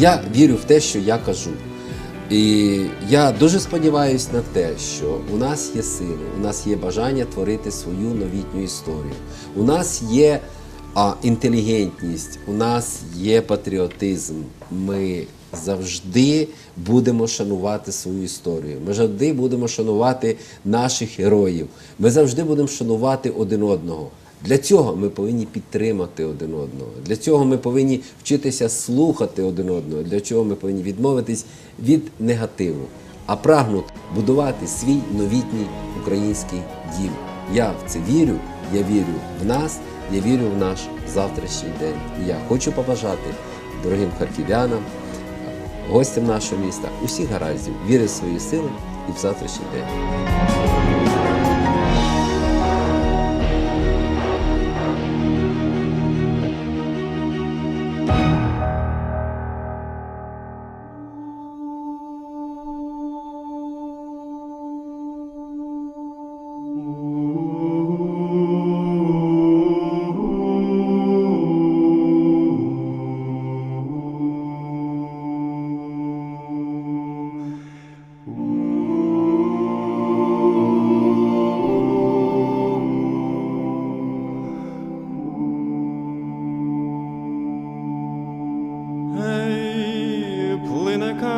Я вірю в те, що я кажу. І я дуже сподіваюся на те, що у нас є сили, у нас є бажання творити свою новітню історію. У нас є а, інтелігентність, у нас є патріотизм. Ми завжди будемо шанувати свою історію. Ми завжди будемо шанувати наших героїв. Ми завжди будемо шанувати один одного. Для цього ми повинні підтримати один одного. Для цього ми повинні вчитися слухати один одного. Для чого ми повинні відмовитись від негативу, а прагнути будувати свій новітній український дім. Я в це вірю. Я вірю в нас, я вірю в наш завтрашній день. І я хочу побажати дорогим харків'янам, гостям нашого міста усіх гараздів, віри в свої сили і в завтрашній день.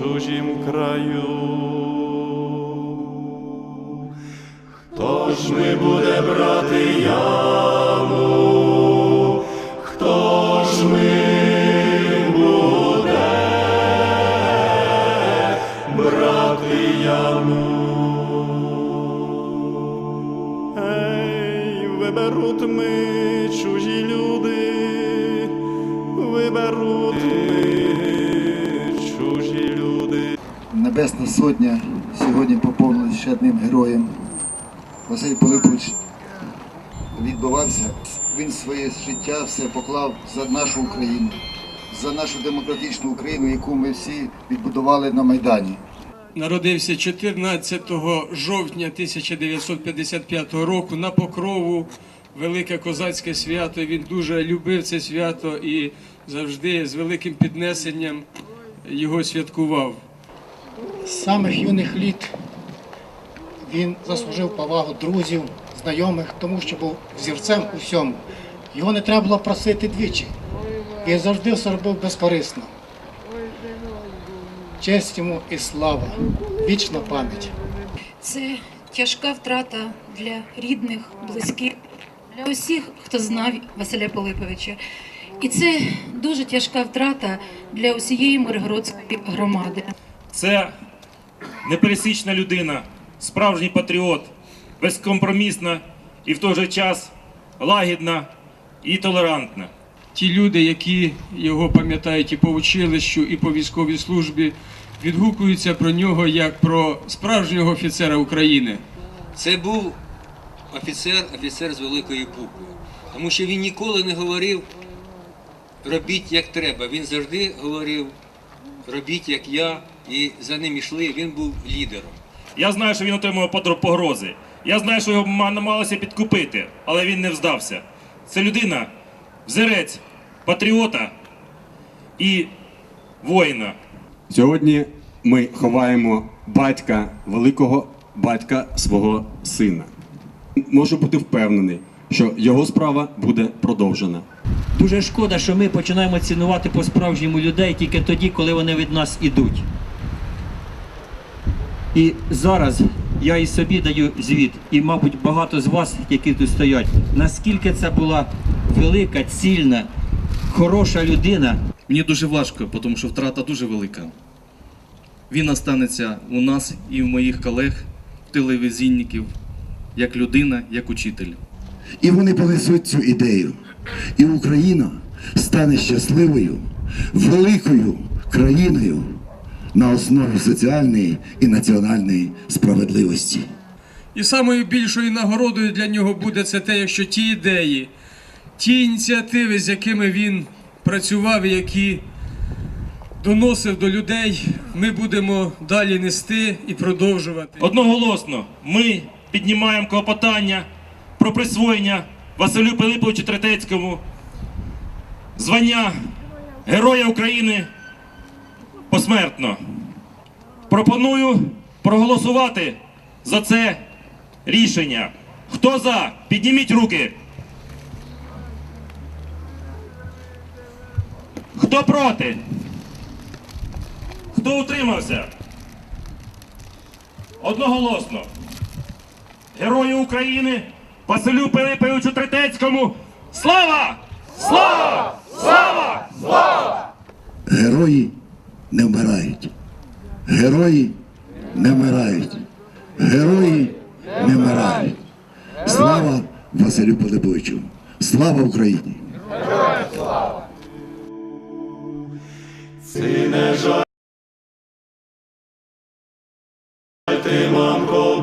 чужім краю. Хто ж ми буде брати яму? Хто ж ми буде брати яму? Ей, виберуть ми Небесна Сотня сьогодні поповнилась ще одним героєм. Василь Пилипович відбувався. Він своє життя все поклав за нашу Україну, за нашу демократичну Україну, яку ми всі відбудували на Майдані. Народився 14 жовтня 1955 року на Покрову. Велике козацьке свято. Він дуже любив це свято і завжди з великим піднесенням його святкував. З самих юних літ він заслужив повагу друзів, знайомих, тому що був взірцем у всьому. Його не треба було просити двічі. Він завжди все робив безкорисно. Честь йому і слава, вічна пам'ять. Це тяжка втрата для рідних, близьких, для усіх, хто знав Василя Пилиповича. І це дуже тяжка втрата для усієї Миргородської громади. Це непересічна людина, справжній патріот, безкомпромісна і в той же час лагідна і толерантна. Ті люди, які його пам'ятають і по училищу, і по військовій службі, відгукуються про нього як про справжнього офіцера України. Це був офіцер, офіцер з великої букви. Тому що він ніколи не говорив робіть як треба. Він завжди говорив робіть як я, і за ним йшли. Він був лідером. Я знаю, що він отримував погрози. Я знаю, що його намагалися підкупити, але він не вздався. Це людина, взірець, патріота і воїна. Сьогодні ми ховаємо батька великого батька свого сина. Можу бути впевнений, що його справа буде продовжена. Дуже шкода, що ми починаємо цінувати по-справжньому людей тільки тоді, коли вони від нас ідуть. І зараз я і собі даю звіт, і, мабуть, багато з вас, які тут стоять, наскільки це була велика, цільна, хороша людина, Мені дуже важко, тому що втрата дуже велика. Він останеться у нас і в моїх колег, телевізійників, як людина, як учитель. І вони понесуть цю ідею. І Україна стане щасливою, великою країною на основі соціальної і національної справедливості. І самою більшою нагородою для нього буде це те, якщо ті ідеї, ті ініціативи, з якими він працював, які доносив до людей, ми будемо далі нести і продовжувати. Одноголосно ми піднімаємо клопотання про присвоєння Василю Пилиповичу Третецькому звання Героя України посмертно. Пропоную проголосувати за це рішення. Хто за? Підніміть руки. Хто проти? Хто утримався? Одноголосно. Герою України Василю Пилиповичу Третецькому. Слава! Слава! Слава! Герої не вмирають. Герої не вмирають. Герої не вмирають. Слава Василю Пилиповичу! Слава Україні! Сине жаль ти, мамко,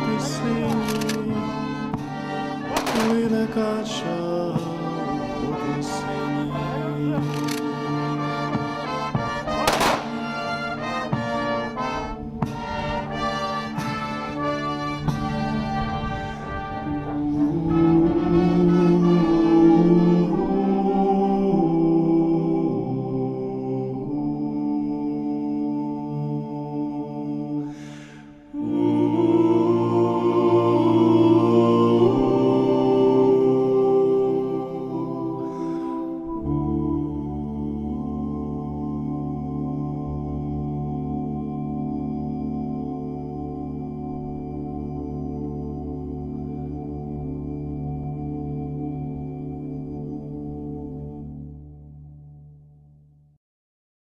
I'll be singing in a garden.